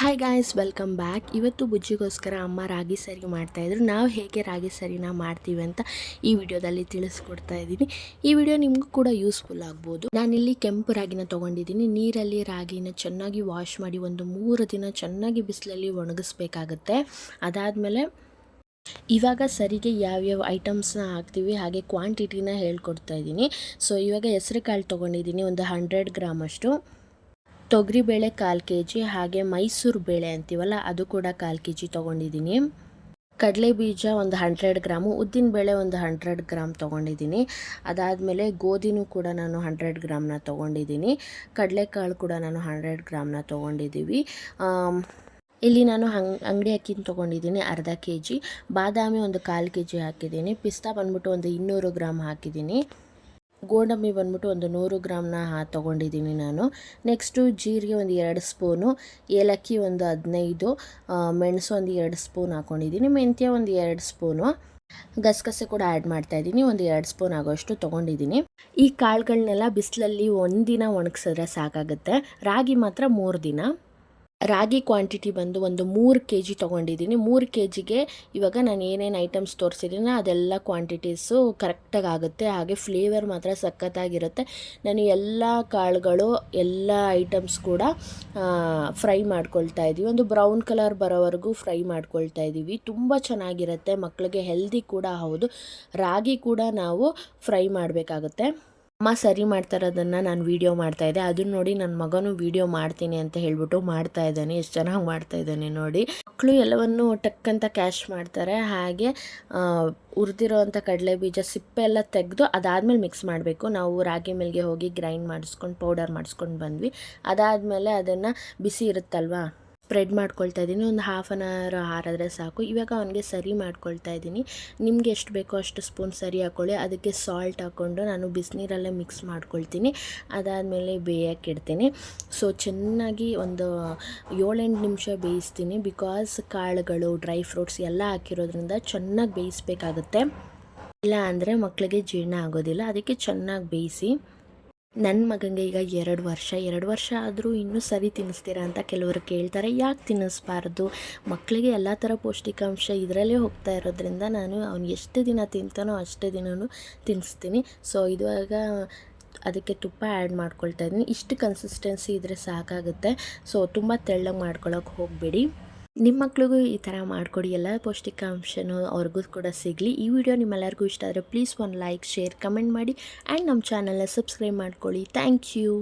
Hi guys welcome back ಇವತ್ತು ಬುಜ್ಜಿಗೋಸ್ಕರ ಅಮ್ಮ ರಾಗಿ ಸರಿ ಮಾಡ್ತಾಯಿದ್ರು ನಾವು ಹೇಗೆ ರಾಗಿ ಸರಿನ ಮಾಡ್ತೀವಿ ಅಂತ ಈ ವಿಡಿಯೋದಲ್ಲಿ ತಿಳಿಸ್ಕೊಡ್ತಾ ಇದ್ದೀನಿ. ಈ ವಿಡಿಯೋ ನಿಮಗೂ ಕೂಡ ಯೂಸ್ಫುಲ್ ಆಗ್ಬೋದು. ನಾನಿಲ್ಲಿ ಕೆಂಪು ರಾಗಿನ ತೊಗೊಂಡಿದ್ದೀನಿ. ನೀರಲ್ಲಿ ರಾಗಿನ ಚೆನ್ನಾಗಿ ವಾಶ್ ಮಾಡಿ ಒಂದು ಮೂರು ದಿನ ಚೆನ್ನಾಗಿ ಬಿಸಿಲಲ್ಲಿ ಒಣಗಿಸ್ಬೇಕಾಗತ್ತೆ. ಅದಾದಮೇಲೆ ಇವಾಗ ಸರಿಗೆ ಯಾವ್ಯಾವ ಐಟಮ್ಸ್ನ ಹಾಕ್ತೀವಿ ಹಾಗೆ ಕ್ವಾಂಟಿಟಿನ ಹೇಳ್ಕೊಡ್ತಾ ಇದ್ದೀನಿ. ಸೊ ಇವಾಗ ಹೆಸರು ಕಾಳು ತೊಗೊಂಡಿದ್ದೀನಿ. ಒಂದು ಹಂಡ್ರೆಡ್ ಗ್ರಾಮ್ ಅಷ್ಟು. ತೊಗರಿಬೇಳೆ ಕಾಲು ಕೆ ಜಿ ಹಾಗೆ ಮೈಸೂರು ಬೇಳೆ ಅಂತೀವಲ್ಲ, ಅದು ಕೂಡ ಕಾಲು ಕೆ ಜಿ ತೊಗೊಂಡಿದ್ದೀನಿ. ಕಡಲೆ ಬೀಜ ಒಂದು ಹಂಡ್ರೆಡ್ ಗ್ರಾಮು, ಉದ್ದಿನ ಬೇಳೆ ಒಂದು ಹಂಡ್ರೆಡ್ ಗ್ರಾಮ್ ತೊಗೊಂಡಿದ್ದೀನಿ. ಅದಾದಮೇಲೆ ಗೋಧಿನೂ ಕೂಡ ನಾನು ಹಂಡ್ರೆಡ್ ಗ್ರಾಮ್ನ ತೊಗೊಂಡಿದ್ದೀನಿ. ಕಡಲೆಕಾಳು ಕೂಡ ನಾನು ಹಂಡ್ರೆಡ್ ಗ್ರಾಮ್ನ ತೊಗೊಂಡಿದ್ದೀವಿ. ಇಲ್ಲಿ ನಾನು ಹಂಗ್ ಅಂಗಡಿ ಅಕ್ಕಿನ ತೊಗೊಂಡಿದ್ದೀನಿ, ಅರ್ಧ ಕೆ ಜಿ ಬಾದಾಮಿ ಒಂದು ಕಾಲು ಕೆ ಜಿ ಹಾಕಿದ್ದೀನಿ. ಪಿಸ್ತಾ ಬಂದ್ಬಿಟ್ಟು ಒಂದು ಇನ್ನೂರು ಗ್ರಾಮ್ ಹಾಕಿದ್ದೀನಿ. ಗೋಡಂಬಿ ಬಂದ್ಬಿಟ್ಟು ಒಂದು ನೂರು ಗ್ರಾಮ್ನ ತೊಗೊಂಡಿದ್ದೀನಿ ನಾನು. ನೆಕ್ಸ್ಟು ಜೀರಿಗೆ ಒಂದು ಎರಡು ಸ್ಪೂನು, ಏಲಕ್ಕಿ ಒಂದು ಹದಿನೈದು ಮೆಣಸು ಒಂದು ಎರಡು ಸ್ಪೂನ್ ಹಾಕ್ಕೊಂಡಿದ್ದೀನಿ ಮೆಂತ್ಯ ಒಂದು ಎರಡು ಸ್ಪೂನು. ಗಸಗಸೆ ಕೂಡ ಆ್ಯಡ್ ಮಾಡ್ತಾ ಇದ್ದೀನಿ, ಒಂದು ಎರಡು ಸ್ಪೂನ್ ಆಗೋಷ್ಟು ತೊಗೊಂಡಿದ್ದೀನಿ. ಈ ಕಾಳುಗಳನ್ನೆಲ್ಲ ಬಿಸಿಲಲ್ಲಿ ಒಂದಿನ ಒಣಗಿಸಿದ್ರೆ ಸಾಕಾಗುತ್ತೆ, ರಾಗಿ ಮಾತ್ರ ಮೂರು ದಿನ. ರಾಗಿ ಕ್ವಾಂಟಿಟಿ ಬಂದು ಒಂದು ಮೂರು ಕೆ ಜಿ ತೊಗೊಂಡಿದ್ದೀನಿ. ಮೂರು ಕೆ ಜಿಗೆ ಇವಾಗ ನಾನು ಏನೇನು ಐಟಮ್ಸ್ ತೋರಿಸಿದ್ದೀನಿ ಅದೆಲ್ಲ ಕ್ವಾಂಟಿಟೀಸು ಕರೆಕ್ಟಾಗಿ ಆಗುತ್ತೆ. ಹಾಗೆ ಫ್ಲೇವರ್ ಮಾತ್ರ ಸಖತ್ತಾಗಿರುತ್ತೆ. ನಾನು ಎಲ್ಲ ಕಾಳುಗಳು, ಎಲ್ಲ ಐಟಮ್ಸ್ ಕೂಡ ಫ್ರೈ ಮಾಡ್ಕೊಳ್ತಾ ಇದ್ದೀವಿ ಒಂದು ಬ್ರೌನ್ ಕಲರ್ ಬರೋವರೆಗೂ ಫ್ರೈ ಮಾಡ್ಕೊಳ್ತಾ ಇದ್ದೀವಿ ತುಂಬ ಚೆನ್ನಾಗಿರುತ್ತೆ. ಮಕ್ಕಳಿಗೆ ಹೆಲ್ದಿ ಕೂಡ ಹೌದು. ರಾಗಿ ಕೂಡ ನಾವು ಫ್ರೈ ಮಾಡಬೇಕಾಗುತ್ತೆ. ಅಮ್ಮ ಸರಿ ಮಾಡ್ತಾ ಇರೋದನ್ನು ನಾನು ವೀಡಿಯೋ ಮಾಡ್ತಾಯಿದ್ದೆ. ಅದನ್ನ ನೋಡಿ ನನ್ನ ಮಗನೂ ವೀಡಿಯೋ ಮಾಡ್ತೀನಿ ಅಂತ ಹೇಳ್ಬಿಟ್ಟು ಮಾಡ್ತಾ ಇದ್ದಾನೆ. ಎಷ್ಟು ಚೆನ್ನಾಗಿ ಮಾಡ್ತಾ ಇದ್ದಾನೆ ನೋಡಿ. ಮಕ್ಕಳು ಎಲ್ಲವನ್ನು ಟಕ್ಕಂತ ಕ್ಯಾಶ್ ಮಾಡ್ತಾರೆ. ಹಾಗೆ ಹುರಿದಿರೋ ಕಡಲೆ ಬೀಜ ಸಿಪ್ಪೆ ಎಲ್ಲ ತೆಗೆದು ಅದಾದಮೇಲೆ ಮಿಕ್ಸ್ ಮಾಡಬೇಕು. ನಾವು ರಾಗಿ ಮಿಲ್ಗೆ ಹೋಗಿ ಗ್ರೈಂಡ್ ಮಾಡಿಸ್ಕೊಂಡು, ಪೌಡರ್ ಮಾಡಿಸ್ಕೊಂಡು ಬಂದ್ವಿ. ಅದಾದಮೇಲೆ ಅದನ್ನು ಬಿಸಿ ಇರುತ್ತಲ್ವಾ? ಸ್ಪ್ರೆಡ್ ಮಾಡ್ಕೊಳ್ತಾ ಇದ್ದೀನಿ. ಒಂದು ಹಾಫ್ ಆನ್ ಅವರ್ ಹಾರಿದ್ರೆ ಸಾಕು. ಇವಾಗ ಅವನಿಗೆ ಸರಿ ಮಾಡ್ಕೊಳ್ತಾ ಇದ್ದೀನಿ. ನಿಮ್ಗೆ ಎಷ್ಟು ಬೇಕೋ ಅಷ್ಟು ಸ್ಪೂನ್ ಸರಿ ಹಾಕ್ಕೊಳ್ಳಿ ಅದಕ್ಕೆ ಸಾಲ್ಟ್ ಹಾಕ್ಕೊಂಡು ನಾನು ಬಿಸಿನೀರಲ್ಲೇ ಮಿಕ್ಸ್ ಮಾಡ್ಕೊಳ್ತೀನಿ. ಅದಾದಮೇಲೆ ಬೇಯಕ್ಕೆ ಇಡ್ತೀನಿ. ಸೊ ಚೆನ್ನಾಗಿ ಒಂದು ಏಳೆಂಟು ನಿಮಿಷ ಬೇಯಿಸ್ತೀನಿ. ಬಿಕಾಸ್ ಕಾಳುಗಳು ಡ್ರೈ ಫ್ರೂಟ್ಸ್ ಎಲ್ಲ ಹಾಕಿರೋದ್ರಿಂದ ಚೆನ್ನಾಗಿ ಬೇಯಿಸ್ಬೇಕಾಗುತ್ತೆ. ಇಲ್ಲ ಅಂದರೆ ಮಕ್ಕಳಿಗೆ ಜೀರ್ಣ ಆಗೋದಿಲ್ಲ. ಅದಕ್ಕೆ ಚೆನ್ನಾಗಿ ಬೇಯಿಸಿ ನನ್ನ ಮಗನಿಗೆ ಈಗ ಎರಡು ವರ್ಷ ಎರಡು ವರ್ಷ ಆದರೂ ಇನ್ನೂ ಸರಿ ತಿನ್ನಿಸ್ತೀರಾ ಅಂತ ಕೆಲವರು ಕೇಳ್ತಾರೆ. ಯಾಕೆ ತಿನ್ನಿಸ್ಬಾರ್ದು? ಮಕ್ಕಳಿಗೆ ಎಲ್ಲ ಥರ ಪೌಷ್ಟಿಕಾಂಶ ಇದರಲ್ಲೇ ಹೋಗ್ತಾ ಇರೋದ್ರಿಂದ ನಾನು ಅವ್ನು ಎಷ್ಟು ದಿನ ತಿಂತಾನೋ ಅಷ್ಟೇ ದಿನವೂ ತಿನ್ನಿಸ್ತೀನಿ. ಸೊ ಇದುವಾಗ ಅದಕ್ಕೆ ತುಪ್ಪ ಆ್ಯಡ್ ಮಾಡ್ಕೊಳ್ತಾ ಇದ್ದೀನಿ. ಇಷ್ಟು ಕನ್ಸಿಸ್ಟೆನ್ಸಿ ಇದ್ದರೆ ಸಾಕಾಗುತ್ತೆ. ಸೊ, ತುಂಬ ತೆಳ್ಳಗೆ ಮಾಡ್ಕೊಳ್ಳೋಕೆ ಹೋಗಬೇಡಿ. ನಿಮ್ಮ ಮಕ್ಕಳಿಗೂ ಈ ಥರ ಮಾಡಿಕೊಡಿ, ಎಲ್ಲ ಪೌಷ್ಟಿಕಾಂಶನೂ ಅವ್ರಿಗೂ ಕೂಡ ಸಿಗಲಿ. ಈ ವಿಡಿಯೋ ನಿಮ್ಮೆಲ್ಲರಿಗೂ ಇಷ್ಟ ಆದರೆ ಪ್ಲೀಸ್ ಒಂದು ಲೈಕ್ ಶೇರ್ ಕಮೆಂಟ್ ಮಾಡಿ ಆ್ಯಂಡ್ ನಮ್ಮ ಚಾನಲ್ನ ಸಬ್ಸ್ಕ್ರೈಬ್ ಮಾಡ್ಕೊಳ್ಳಿ. Thank you